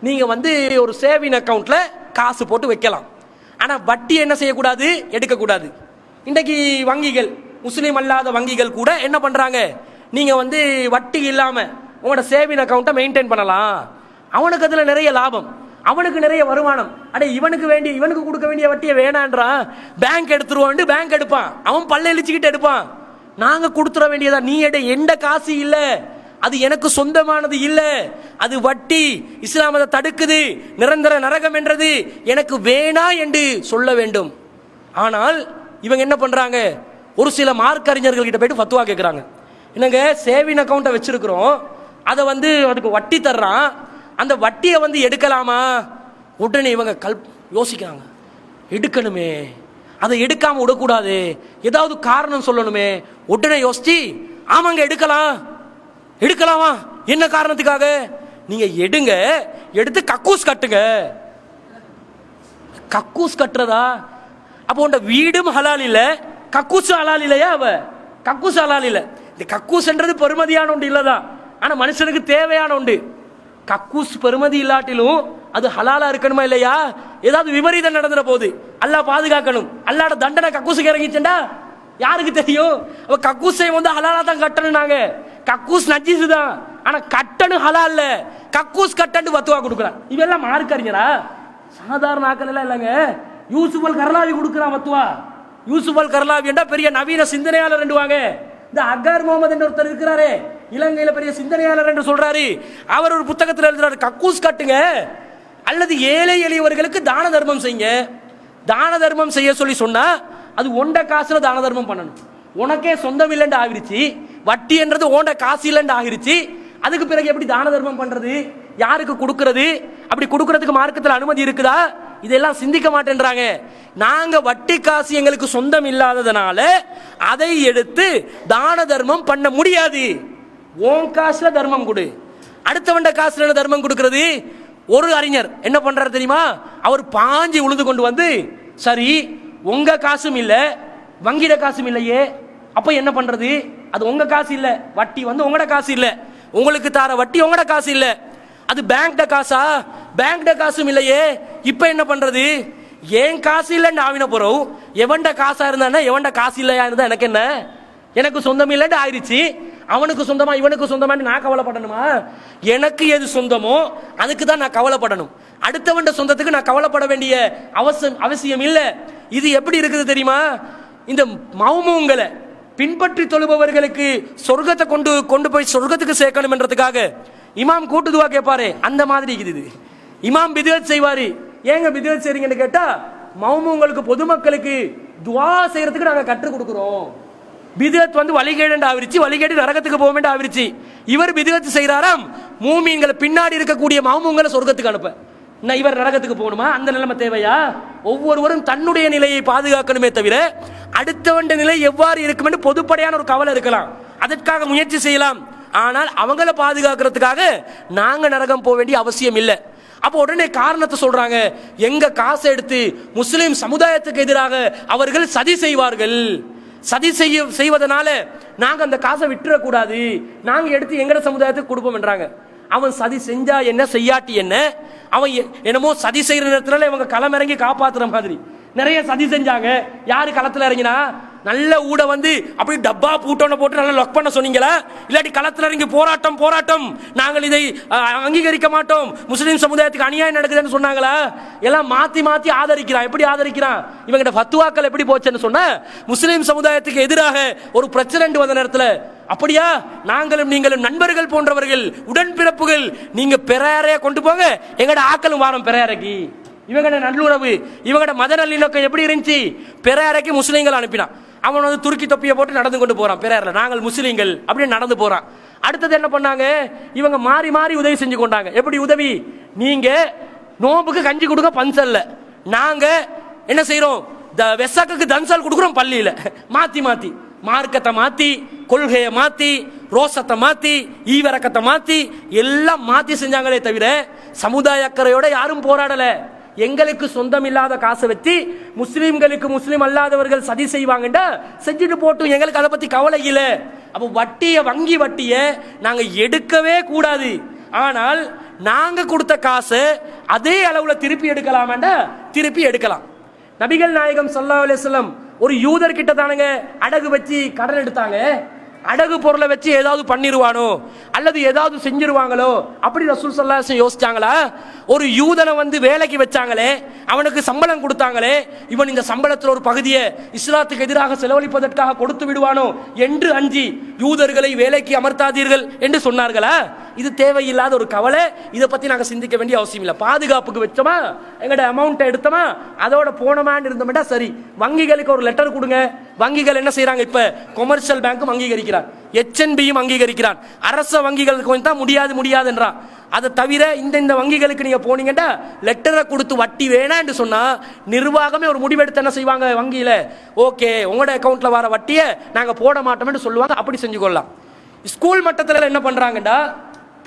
நீங்கள் வந்து ஒரு சேவிங் அக்கௌண்ட்டில் காசு போட்டு வைக்கலாம். ஆனால் வட்டி என்ன செய்யக்கூடாது? எடுக்கக்கூடாது. இன்றைக்கு வங்கிகள் முஸ்லீம் அல்லாத வங்கிகள் கூட என்ன பண்ணுறாங்க நீங்கள் வந்து வட்டி இல்லாமல் உங்களோட சேவிங் அக்கௌண்ட்டை மெயின்டைன் பண்ணலாம். அவனுக்கு அதில் நிறைய லாபம். அவனுக்கு நிறைய வருமானம். அடே இவனுக்கு வேண்டிய இவனுக்கு கொடுக்க வேண்டிய வட்டியை வேணான்றான். பேங்க் எடுத்துருவான் பேங்க் எடுப்பான். அவன் பல்ல இழிச்சுக்கிட்டு எடுப்பான். நாங்கள் கொடுத்துட வேண்டியதா? நீ எடு எந்த காசு இல்லை. அது எனக்கு சொந்தமானது இல்லை. அது வட்டி இஸ்லாம் அதை தடுக்குது நிரந்தர நரகம் என்றது எனக்கு வேணா என்று சொல்ல வேண்டும். ஆனால் இவங்க என்ன பண்ணுறாங்க ஒரு சில மார்க் அறிஞர்கள் கிட்ட போயிட்டு ஃபத்துவா கேட்குறாங்க என்னங்க சேவிங் அக்கௌண்ட்டை வச்சுருக்குறோம். அதை வந்து அதுக்கு வட்டி தர்றான். அந்த வட்டியை வந்து எடுக்கலாமா? உடனே இவங்க கல் யோசிக்கிறாங்க. எடுக்கணுமே. அதை எடுக்காமல் விடக்கூடாது. ஏதாவது காரணம் சொல்லணுமே. உடனே யோசிச்சு ஆமாங்க எடுக்கலாம். எடுக்கலாமா? என்ன காரணத்துக்காக? நீங்க எடுங்க. எடுத்து கக்கூஸ் கட்டுங்க. கக்கூஸ் கட்டுறதா? அப்போ உண்ட வீடும் ஹலால் இல்ல. கக்கூஸ் ஹலால் இல்லையா அவ? கக்கூஸ் ஹலால் இல்ல. இந்த கக்கூஸ்ன்றது பெருமதியான ஒன்று இல்லதான் ஆனா மனுஷனுக்கு தேவையான ஒன்று கக்கூஸ் பெருமதி இல்லாட்டிலும் அது ஹலாலா இருக்கணுமா இல்லையா? ஏதாவது விபரீதம் நடந்துற போகுது அல்லா பாதுகாக்கணும். அல்லாட தண்டனை கக்கூசுக்கு இறங்கிச்சுண்டா? யாருக்கு தெரியும்? அவ கக்கூசை வந்து ஹலாலா தான் கட்டணும் நாங்க கக்கூஸ் நஜீஸ் தான். ஆனால் கட்டனு ஹலா இல்லை கக்கூஸ் கட்டன்னு பத்துவா கொடுக்குறான். இவெல்லாம் மார்க்கறிஞரா? சாதாரண ஆக்கள் எல்லாம் இல்லைங்க. யூசுப் அல் கர்லாவி கொடுக்குறான் பத்துவா யூசுப் அல் கர்லாவி பெரிய நவீன சிந்தனையாளர் ரெண்டுவாங்க இந்த அகார் முகமது என்ற ஒருத்தர் இருக்கிறாரே. இலங்கையில் பெரிய சிந்தனையாளர் என்று சொல்றாரு. அவர் ஒரு புத்தகத்தில் எழுதுறாரு கக்கூஸ் கட்டுங்க. அல்லது ஏழை எளியவர்களுக்கு தான தர்மம் செய்யுங்க. தான தர்மம் செய்ய சொல்லி சொன்னா அது ஒண்ட காசுல தான தர்மம் பண்ணணும். உனக்கே சொந்தம் இல்லைன்னு ஆகிருச்சு வட்டி என்றது ஓண்ட காசு இல்லைன்னு ஆகிருச்சு. அதுக்கு பிறகு எப்படி தான தர்மம் பண்றது? யாருக்கு கொடுக்கறது? அப்படி கொடுக்கறதுக்கு மார்க்கத்தில் அனுமதி இருக்குதா? இதெல்லாம் சிந்திக்க மாட்டேன்றாங்க. நாங்க வட்டி காசு எங்களுக்கு சொந்தம் இல்லாததுனால அதை எடுத்து தான தர்மம் பண்ண முடியாது. ஓன் காசுல தர்மம் கொடு. அடுத்தவண்ட காசுல தர்மம் கொடுக்கறது? ஒரு அறிஞர் என்ன பண்றாரு தெரியுமா? அவர் பாஞ்சி உழுது கொண்டு வந்து சரி உங்க காசும் இல்லை வங்கிட காசும் இல்லையே. அப்ப என்ன பண்றது? அது உங்க காசு இல்ல. வட்டி வந்து உங்களோட காசு இல்ல. உங்களுக்கு தார வட்டி உங்களோட காசு இல்ல. அது பேங்க்ட காசா? பேங்க்ட காசும் இல்லையே. இப்ப என்ன பண்றது? ஏன் காசு இல்லைன்னு ஆவின போறோம். எவன்ட காசா இருந்தானே எவன்ட காசு இல்லையா இருந்தா எனக்கு என்ன? எனக்கு சொந்தம் இல்லைன்னு ஆயிடுச்சு. அவனுக்கு சொந்தமா இவனுக்கு சொந்தமா நான் கவலைப்படணுமா? எனக்கு எது சொந்தமோ அதுக்கு தான் நான் கவலைப்படணும். அடுத்தவன்ட சொந்தத்துக்கு நான் கவலைப்பட வேண்டிய அவசியம் அவசியம் இல்லை. இது எப்படி இருக்குது தெரியுமா? இந்த மௌமூங்களை பின்பற்றி தொழுபவர்களுக்கு சொர்க்கத்தை கொண்டு கொண்டு போய் சொர்க்கத்துக்கு சேர்க்கணும் என்றதுக்காக இமாம் கூட்டுதுவா கேட்பாரு அந்த மாதிரி இருக்குது இது. இமாம் பிதுவத் செய்வாரு. ஏங்க பிதுவத் செய்றீங்கன்னு கேட்டா மௌமூங்களுக்கு பொதுமக்களுக்கு துவா செய்யறதுக்கு நாங்க கற்றுக் கொடுக்குறோம். பிதுவத் வந்து வழிகேடு ஆவிருச்சு வழிகேடு நரகத்துக்கு போக வேண்டிய ஆவிருச்சு. இவர் பிதுவத் செய்யறாராம் மூமீன்களை பின்னாடி இருக்கக்கூடிய மௌமூங்களை சொர்க்கத்துக்கு அனுப்ப. இவர் நரகத்துக்கு போகணுமா? அந்த நிலைமை தேவையா? ஒவ்வொருவரும் தன்னுடைய நிலையை பாதுகாக்கணுமே தவிர அடுத்தவண்ட நிலை எவ்வாறு இருக்கும் என்று பொதுப்படையான ஒரு கவலை இருக்கலாம். அதற்காக முயற்சி செய்யலாம். ஆனால் அவங்கள பாதுகாக்கிறதுக்காக நாங்கள் நரகம் போக வேண்டிய அவசியம் இல்லை. அப்போ உடனே காரணத்தை சொல்றாங்க. எங்க காசை எடுத்து முஸ்லிம் சமுதாயத்துக்கு எதிராக அவர்கள் சதி செய்வார்கள். சதி செய்ய செய்வதனால நாங்கள் அந்த காசை விட்டுறக்கூடாது. நாங்கள் எடுத்து எங்கட சமுதாயத்துக்கு கொடுப்போம் என்றாங்க. அவன் சதி செஞ்சா என்ன செய்யாட்டி என்ன? அவன் எ- என்னமோ சதி செய்கிற நேரத்துல இவங்க களமிறங்கி காப்பாத்துற மாதிரி. நிறைய சதி செஞ்சாங்க. யார் களத்தில் இறங்கினா? நல்ல ஊட வந்து அப்படி டப்பா பூட்டோன போட்டு நல்லா லொக் பண்ண சொன்னீங்களா? இல்லாட்டி களத்தில் இறங்கி போராட்டம் போராட்டம். நாங்கள் இதை அங்கீகரிக்க மாட்டோம். முஸ்லீம் சமுதாயத்துக்கு அநியாயம் நடக்குதுன்னு சொன்னாங்களா? எல்லாம் மாத்தி மாத்தி ஆதரிக்கிறான். எப்படி ஆதரிக்கிறான்? இவங்கிட்ட ஃபத்துவாக்கள் எப்படி போச்சுன்னு சொன்ன? முஸ்லீம் சமுதாயத்துக்கு எதிராக ஒரு பிரச்சனை வந்த நேரத்தில் அப்படியா? நாங்களும் நீங்களும் நண்பர்கள் போன்றவர்கள் உடன்பிறப்புகள் நீங்க பெரையாரைய கொண்டு போங்க. எங்கட ஆக்களும் வாரம் பெரையாரைக்கு இவங்கட நல்லுறவு இவங்கட மத நல்லிணக்கம் எப்படி இருந்துச்சு? பெரையாரைக்கு முஸ்லீம்கள் அனுப்பினான் அவன் வந்து துருக்கி தொப்பியை போட்டு நடந்து கொண்டு போறான் பெரியார்ல. நாங்கள் முஸ்லீம்கள் அப்படின்னு நடந்து போறான். அடுத்தது என்ன பண்ணாங்க? இவங்க மாறி மாறி உதவி செஞ்சு கொண்டாங்க. எப்படி உதவி? நீங்க நோம்புக்கு கஞ்சி கொடுக்க பஞ்சல்ல நாங்க என்ன செய்கிறோம் த வெசாக்குக்கு தன்சால் கொடுக்குறோம் பள்ளியில. மாத்தி மாத்தி. மார்க்கத்தை மாத்தி கொள்கையை மாத்தி ரோசத்தை மாத்தி ஈவரக்கத்தை மாத்தி எல்லாம் மாத்தி செஞ்சாங்களே தவிர சமுதாய அக்கறையோட யாரும் போராடலை. எங்களுக்கு சொந்தம் இல்லாத காசை வச்சு முஸ்லீம்களுக்கு முஸ்லீம் அல்லாதவர்கள் சதி செய்வாங்கண்டா செஞ்சுட்டு போட்டும். எங்களுக்கு அதை பத்தி கவலை இல்லை. அப்போ வட்டியை வங்கி வட்டியை நாங்கள் எடுக்கவே கூடாது. ஆனால் நாங்கள் கொடுத்த காசு அதே அளவில் திருப்பி எடுக்கலாமாண்டா திருப்பி எடுக்கலாம். நபிகள் நாயகம் சல்லா அலுவலம் ஒரு யூதர்கிட்ட தானுங்க அடகு வச்சு கடன் எடுத்தாங்க. அடகு பொருளை வச்சு ஏதாவது பண்ணிடுவானோ அல்லது ஏதாவது செஞ்சிருவாங்களோ? அப்படி ரசூல் சல்லாசன் யோசிச்சாங்களா? ஒரு யூதனை வந்து வேலைக்கு வச்சாங்களே அவனுக்கு சம்பளம் கொடுத்தாங்களே இவன் இந்த சம்பளத்தில் ஒரு பகுதியை இஸ்லாத்துக்கு எதிராக செலவழிப்பதற்காக கொடுத்து விடுவானோ என்று அஞ்சி யூதர்களை வேலைக்கு அமர்த்தாதீர்கள் என்று சொன்னார்களா? இது தேவையில்லாத ஒரு கவலை. இதை பத்தி நாங்கள் சிந்திக்க வேண்டிய அவசியம் இல்லை. பாதுகாப்புக்கு வச்சோமா? எங்கட அமௌண்ட்டை எடுத்தோமா? அதோட போனோமான்னு இருந்தோம்டா சரி. வங்கிகளுக்கு ஒரு லெட்டர் கொடுங்க. வங்கிகள் என்ன செய்கிறாங்க இப்ப? கொமர்ஷியல் பேங்க்கும் அங்கீகரிக்கிறான் எச்என்பியும் அங்கீகரிக்கிறான் அரச வங்கிகளுக்கு வந்து தான் முடியாது முடியாதுன்றான். அதை தவிர இந்த இந்த வங்கிகளுக்கு நீங்கள் போனீங்கன்னா லெட்டரை கொடுத்து வட்டி வேணா என்று சொன்னால் நிர்வாகமே ஒரு முடிவெடுத்து என்ன செய்வாங்க வங்கியில்? ஓகே உங்களோட அக்கௌண்ட்டில் வர வட்டியை நாங்கள் போட மாட்டோம்னு சொல்லுவாங்க அப்படி செஞ்சு கொள்ளலாம் ஸ்கூல் மட்டத்தில் என்ன பண்ணுறாங்கடா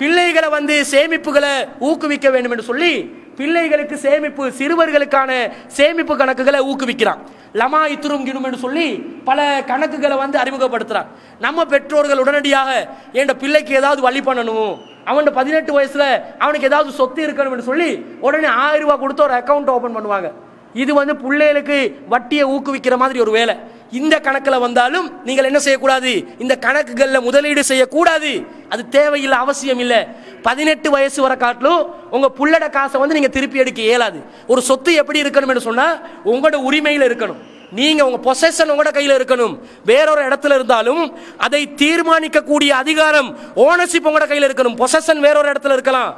பிள்ளைகளை வந்து சேமிப்புகளை ஊக்குவிக்க வேண்டும் என்று சொல்லி பிள்ளைகளுக்கு சேமிப்பு சிறுவர்களுக்கான சேமிப்பு கணக்குகளை ஊக்குவிக்கிறான். லமா இத்துரும் கிணும் என்று சொல்லி பல கணக்குகளை வந்து அறிமுகப்படுத்துகிறான் நம்ம பெற்றோர்கள் உடனடியாக என் பிள்ளைக்கு ஏதாவது வழி பண்ணணும் அவன் பதினெட்டு வயசுல அவனுக்கு ஏதாவது சொத்து இருக்கணும்னு சொல்லி உடனே ஆயிரம் ரூபாய் கொடுத்து ஒரு அக்கௌண்ட் ஓபன் பண்ணுவாங்க. இது வந்து பிள்ளைகளுக்கு வட்டியை ஊக்குவிக்கிற மாதிரி ஒரு வேலை. இந்த கணக்கில் வந்தாலும் நீங்கள் என்ன செய்யக்கூடாது? இந்த கணக்குகளில் முதலீடு செய்யக்கூடாது. அது தேவையில்லை அவசியம் இல்லை. பதினெட்டு வயசு வர காட்டிலும் உங்கள் புள்ளட காசை வந்து நீங்கள் திருப்பி எடுக்க இயலாது. ஒரு சொத்து எப்படி இருக்கணும்னு சொன்னால் உங்களோட உரிமையில் இருக்கணும். நீங்கள் உங்கள் பொசஷன் உங்களோட கையில் இருக்கணும். வேறொரு இடத்துல இருந்தாலும் அதை தீர்மானிக்கக்கூடிய அதிகாரம் ஓனர்ஷிப் உங்களோட கையில் இருக்கணும். பொசஷன் வேறொரு இடத்துல இருக்கலாம்.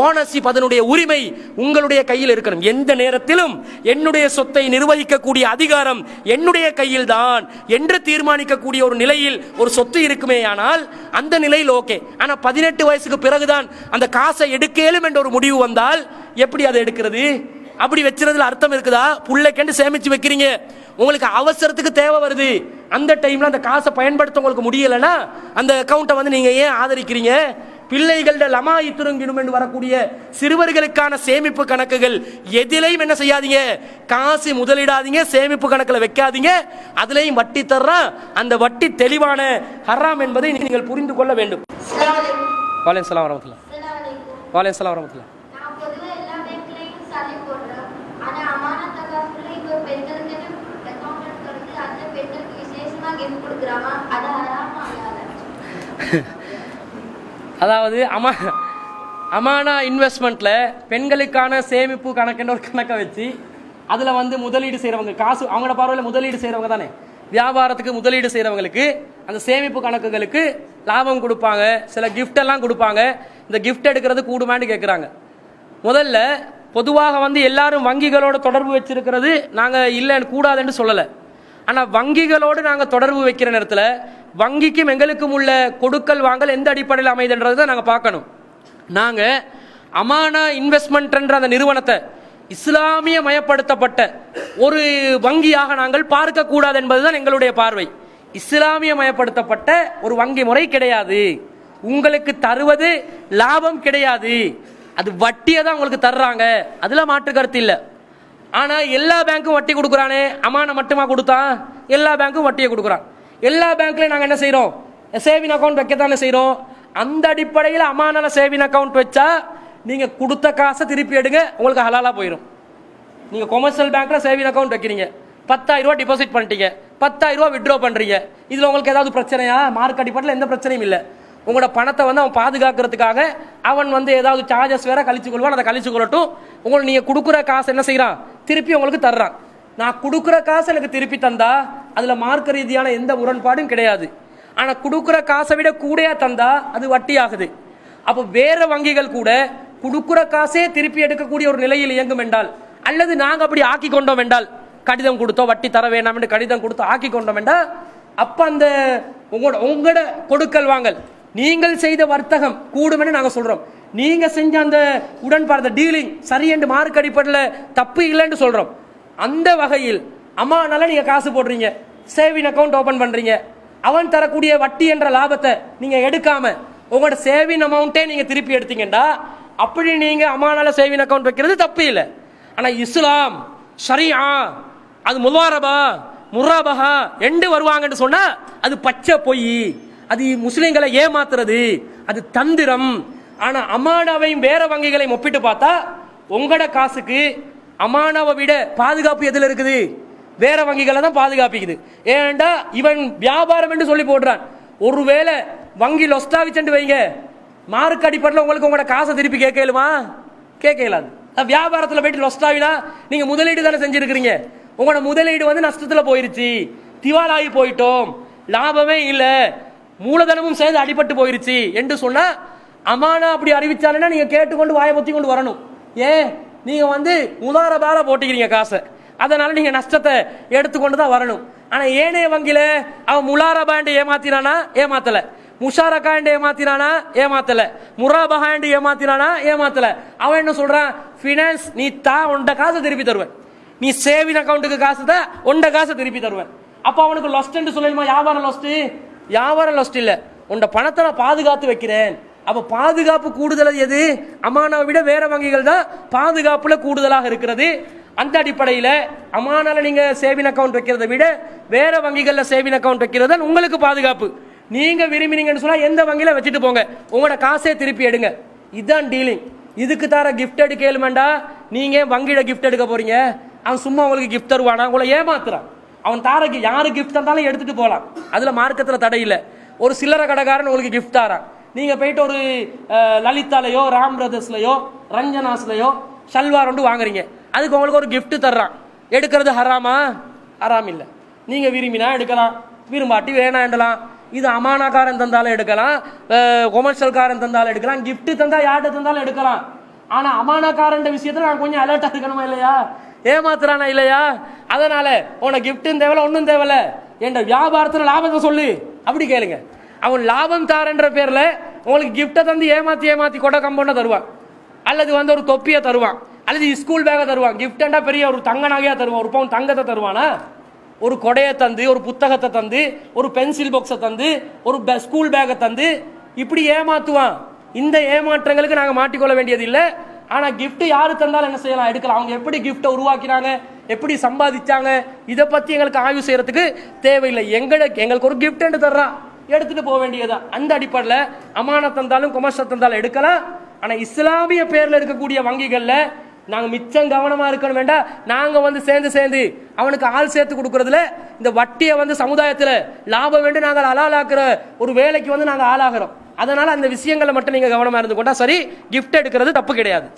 ஓனர்ஷிப் அதனுடைய உரிமை உங்களுடைய கையில் இருக்கணும். எந்த நேரத்திலும் என்னுடைய சொத்தை நிர்வகிக்கக்கூடிய அதிகாரம் என்னுடைய கையில் தான் என்று தீர்மானிக்கக்கூடிய ஒரு நிலையில் ஒரு சொத்து இருக்குமே ஆனால் அந்த நிலையில் ஓகே ஆனால் பதினெட்டு வயசுக்கு பிறகுதான் அந்த காசை எடுக்கலும் என்ற ஒரு முடிவு வந்தால் எப்படி அதை எடுக்கிறது? அப்படி வச்சுறதுல அர்த்தம் இருக்குதா? புள்ளைக்கண்டு சேமிச்சு வைக்கிறீங்க. உங்களுக்கு அவசரத்துக்கு தேவை வருது. அந்த டைம்ல அந்த காசை பயன்படுத்த உங்களுக்கு முடியலைன்னா அந்த அக்கௌண்ட்டை வந்து நீங்க ஏன் ஆதரிக்கிறீங்க? பிள்ளைகள லமா இத்துருங்கிடும் என்று வரக்கூடிய சிறுவர்களுக்கான சேமிப்பு கணக்குகள் எதிலையும் என்ன செய்யாதீங்க? காசு முதலிடாதீங்க சேமிப்பு கணக்கில் வைக்காதீங்க. அதுலயும் வட்டி தர்றான் அந்த வட்டி தெளிவான ஹராம் என்பதை நீங்கள் புரிந்து கொள்ள வேண்டும். வாலேன் சலாம் வரமத்துல்லா. வாலேன் சலாம் நான் பொதுவா எல்லா பேங்க்லயும் சல்லி போடுறேன். ஆனா அமானத் தகாப்புல இப்ப பெண்களுக்கு account திறந்து அதுல பெண்களுக்கு விசேஷமா gift கொடுக்குறாங்க. அது ஹராமா ஹலாலா? அதாவது அமா அமானா இன்வெஸ்ட்மெண்ட்ல பெண்களுக்கான சேமிப்பு கணக்குன்ற ஒரு கணக்கை வச்சு அதில் வந்து முதலீடு செய்கிறவங்க காசு அவங்களோட பார்வையில் முதலீடு செய்கிறவங்க தானே. வியாபாரத்துக்கு முதலீடு செய்கிறவங்களுக்கு அந்த சேமிப்பு கணக்குகளுக்கு லாபம் கொடுப்பாங்க சில கிஃப்டெல்லாம் கொடுப்பாங்க. இந்த கிஃப்ட் எடுக்கிறது கூடுமான்னு கேட்குறாங்க முதல்ல பொதுவாக வந்து எல்லாரும் வங்கிகளோட தொடர்பு வச்சிருக்கிறது நாங்கள் இல்லைன்னு கூடாதுன்னு சொல்லலை. ஆனால் வங்கிகளோடு நாங்கள் தொடர்பு வைக்கிற நேரத்தில் வங்கிக்கும் எங்களுக்கும் உள்ள கொடுக்கல் வாங்கல் எந்த அடிப்படையில் அமைதுன்றது தான் நாங்கள் பார்க்கணும். நாங்கள் அமானா இன்வெஸ்ட்மெண்ட்ன்ற அந்த நிறுவனத்தை இஸ்லாமிய மயப்படுத்தப்பட்ட ஒரு வங்கியாக நாங்கள் பார்க்கக்கூடாது என்பதுதான் எங்களுடைய பார்வை. இஸ்லாமிய மயப்படுத்தப்பட்ட ஒரு வங்கி முறை கிடையாது. உங்களுக்கு தருவது லாபம் கிடையாது. அது வட்டியை தான் உங்களுக்கு தர்றாங்க. அதெல்லாம் மாற்று கருத்து இல்லை. ஆனால் எல்லா பேங்க்கும் வட்டி கொடுக்குறானே. அமானை மட்டுமா கொடுத்தான் எல்லா பேங்க்கும் வட்டியை கொடுக்குறான். எல்லா பேங்க்லையும் நாங்கள் என்ன செய்கிறோம் சேவிங் அக்கௌண்ட் வைக்கத்தானே செய்கிறோம் அந்த அடிப்படையில் அமானால சேவிங் அக்கௌண்ட் வச்சா நீங்கள் கொடுத்த காசை திருப்பி எடுங்க உங்களுக்கு ஹலாலாக போயிடும் நீங்கள் கொமர்ஷியல் பேங்க்கில் சேவிங் அக்கௌண்ட் வைக்கிறீங்க. பத்தாயிரம் டிபாசிட் பண்ணிட்டீங்க. பத்தாயிரம் ரூபா விட்ரா பண்ணுறீங்க இதில் உங்களுக்கு ஏதாவது பிரச்சனையா? மார்க் அடிப்படையில் எந்த பிரச்சனையும் இல்லை. உங்களோட பணத்தை வந்து அவன் பாதுகாக்கிறதுக்காக அவன் வந்து ஏதாவது சார்ஜஸ் வேற கழிச்சு கொள்வான் அதை கழிச்சு கொள்ளட்டும். உங்களுக்கு நீங்கள் கொடுக்குற காசு என்ன செய்கிறான் திருப்பி உங்களுக்கு தர்றான். நான் கொடுக்குற காசு எனக்கு திருப்பி தந்தா அதில் மார்க்க ரீதியான எந்த முரண்பாடும் கிடையாது. ஆனால் கொடுக்குற காசை விட கூடையாக தந்தா அது வட்டி ஆகுது அப்போ வேற வங்கிகள் கூட கொடுக்குற காசே திருப்பி எடுக்கக்கூடிய ஒரு நிலையில் இயங்கும் என்றால் அல்லது நாங்கள் அப்படி ஆக்கி கொண்டோம் என்றால் கடிதம் கொடுத்தோம் வட்டி தர வேண்டாம் என்று கடிதம் கொடுத்து ஆக்கி கொண்டோம் என்றால் அப்போ அந்த உங்களோட உங்களோட கொடுக்கல் வாங்கல். நீங்கள் செய்த வர்த்தகம் கூடுமென்னு நாங்கள் சொல்கிறோம் நீங்க செஞ்ச அந்த உடன்பாடு டீலிங் சரி என்று மார்க் அடிப்படையில் தப்பு இல்லைன்னு சொல்றோம். அந்த வகையில் அம்மானால நீங்க காசு போடுறீங்க சேவிங் அக்கௌண்ட் ஓபன் பண்றீங்க. அவன் தரக்கூடிய வட்டி என்ற லாபத்தை நீங்க எடுக்காம உங்களோட சேவிங் அமௌண்ட்டே நீங்க திருப்பி எடுத்தீங்கன்னா அப்படி நீங்க அம்மானால சேவிங் அக்கௌண்ட் வைக்கிறது தப்பு இல்லை. ஆனா இஸ்லாம் ஷரியா அது முவாரபா முராபஹா எண்டு வருவாங்கன்னு சொன்னா அது பச்சை பொய். அது முஸ்லீம்களை ஏமாத்துறது அது தந்திரம். ஆனால் அமானாவையும் வேற வங்கிகளையும் ஒப்பிட்டு பார்த்தா உங்களோட காசுக்கு அமானாவை விட பாதுகாப்பு எதில் இருக்குது? வேற வங்கிகளை தான் பாதுகாப்பிக்குது. ஏன்டா இவன் வியாபாரம் என்று சொல்லி போடுறான். ஒருவேளை வங்கி லொஸ்டாவிச்சண்டு வைங்க. மார்க் அடிப்படையில் உங்களுக்கு உங்களோட காசை திருப்பி கேட்கலுமா கேட்க இயலாது. வியாபாரத்தில் போயிட்டு லொஸ்டாவினா நீங்கள் முதலீடு தானே செஞ்சுருக்கிறீங்க. உங்களோட முதலீடு வந்து நஷ்டத்தில் போயிருச்சு. திவாலாகி போயிட்டோம். லாபமே இல்லை. மூலதனமும் சேர்ந்து அடிபட்டு போயிருச்சு. என்று சொன்னால் அமானா அப்படி அறிவிச்சாலுன்னா நீங்க கேட்டுக்கொண்டு வாயை பொத்தி கொண்டு வரணும். ஏன்? நீங்க வந்து உதாரபால போட்டிக்கிறீங்க காசை. அதனால நீங்க நஷ்டத்தை எடுத்துக்கொண்டு தான் வரணும். ஆனா ஏனைய வங்கியில அவன் முலாரபாண்டு ஏமாத்தினானா? ஏமாத்தல. முஷாரக்காண்டு ஏமாத்தினானா? ஏமாத்தல. முராபகாண்டு ஏமாத்தினானா? ஏமாத்தல. அவன் என்ன சொல்றான்? ஃபினான்ஸ் நீ தா உண்ட காசை திருப்பி தருவேன். நீ சேவிங் அக்கௌண்ட்டுக்கு காசு தான் உண்ட காசை திருப்பி தருவேன். அப்ப அவனுக்கு லொஸ்ட் சொல்லணுமா? வியாபாரம் லொஸ்ட் வியாபாரம் லொஸ்ட் இல்ல. உண்ட பணத்தை நான் பாதுகாத்து வைக்கிறேன். அப்போ பாதுகாப்பு கூடுதல் எது? அமானாவை விட வேற வங்கிகள் தான் பாதுகாப்பில் கூடுதலாக இருக்கிறது. அந்த அடிப்படையில் அமானாவில் நீங்கள் சேவிங் அக்கௌண்ட் வைக்கிறத விட வேற வங்கிகளில் சேவிங் அக்கௌண்ட் வைக்கிறது தான் உங்களுக்கு பாதுகாப்பு. நீங்கள் விரும்பினீங்கன்னு சொன்னால் எந்த வங்கியில் வச்சுட்டு போங்க. உங்களோட காசே திருப்பி எடுங்க. இதுதான் டீலிங் இதுக்கு தர கிஃப்ட் எடுக்க ஏழுமண்டா? நீங்கள் வங்கியில் கிஃப்ட் எடுக்க போகிறீங்க அவன் சும்மா உங்களுக்கு கிஃப்ட் தருவானா? உங்களை ஏமாத்துறான். அவன் தார யாரு கிஃப்ட் தந்தாலும் எடுத்துகிட்டு போகலாம் அதில் மார்க்கத்தில் தடை ஒரு சில்லறை கடைக்காரன் உங்களுக்கு கிஃப்ட் தாரான். நீங்கள் போயிட்டு ஒரு அஹ், ராம் பிரதர்ஸ்லையோ ரஞ்சனாஸ்லையோ ஷல்வார் ஒன்று வாங்குறீங்க. அதுக்கு உங்களுக்கு ஒரு கிஃப்ட்டு தர்றான். எடுக்கிறது ஹராமா? ஹராம் இல்லை. நீங்கள் விரும்பினா எடுக்கலாம். விரும்பாட்டி வேணாண்டலாம். இது அமானாக்காரன் தந்தாலும் எடுக்கலாம். கொமர்ஷியல்காரன் தந்தாலும் எடுக்கலாம். கிஃப்ட்டு தந்தால் யார்கிட்ட தந்தாலும் எடுக்கலாம். ஆனால் அமானாக்காரன் விஷயத்தில் நான் கொஞ்சம் அலர்ட்டாக இருக்கணுமா இல்லையா? ஏமாத்துறானா இல்லையா? அதனால உனக்கு கிஃப்ட்டும் தேவையில்ல ஒன்றும் தேவையில்ல என்ற வியாபாரத்துல லாபத்தை சொல்லு. அப்படி கேளுங்க. அவன் லாபம் தாரன்ற பேரில் உங்களுக்கு கிஃப்ட்டை தந்து ஏமாத்தி ஏமாத்தி கொடை கம்பௌண்டை தருவான். அல்லது வந்து ஒரு தொப்பியை தருவான். அல்லது ஸ்கூல் பேக்கை தருவான். கிஃப்டண்டா பெரிய ஒரு தங்க நகையா தருவான். ஒரு பவுன் தங்கத்தை தருவானா? ஒரு கொடையை தந்து ஒரு புத்தகத்தை தந்து ஒரு பென்சில் பாக்ஸை தந்து ஒரு ஸ்கூல் பேக்கை தந்து இப்படி ஏமாத்துவான். இந்த ஏமாற்றங்களுக்கு நாங்கள் மாட்டிக்கொள்ள வேண்டியது இல்லை ஆனால் கிஃப்ட் யாரு தந்தாலும் என்ன செய்யலாம்? எடுக்கலாம். அவங்க எப்படி கிஃப்ட்டை உருவாக்கினாங்க? எப்படி சம்பாதிச்சாங்க? இதை பற்றி எங்களுக்கு ஆய்வு செய்யறதுக்கு தேவையில்லை. எங்களுக்கு எங்களுக்கு ஒரு கிஃப்ட் என்று தர்றான் எடுத்துட்டு போக வேண்டியதா அந்த அடிப்படையில் அமானத் தந்தாலும் குமர்ஷ தந்தாலும் எடுக்கலாம். ஆனா இஸ்லாமிய பேர்ல இருக்கக்கூடிய வங்கிகள்ல நாங்க மிச்சம் கவனமா இருக்கணும். வேண்டாம் நாங்க வந்து சேர்ந்து சேர்ந்து அவனுக்கு ஆள் சேர்த்து கொடுக்கறதுல இந்த வட்டியை வந்து சமுதாயத்துல லாபம் வேண்டி நாங்கள் அலாலாக்குற ஒரு வேலைக்கு வந்து நாங்க ஆளாகிறோம். அதனால அந்த விஷயங்களை மட்டும் நீங்க கவனமா இருந்து கொண்டா சரி கிஃப்ட் எடுக்கிறது தப்பு கிடையாது.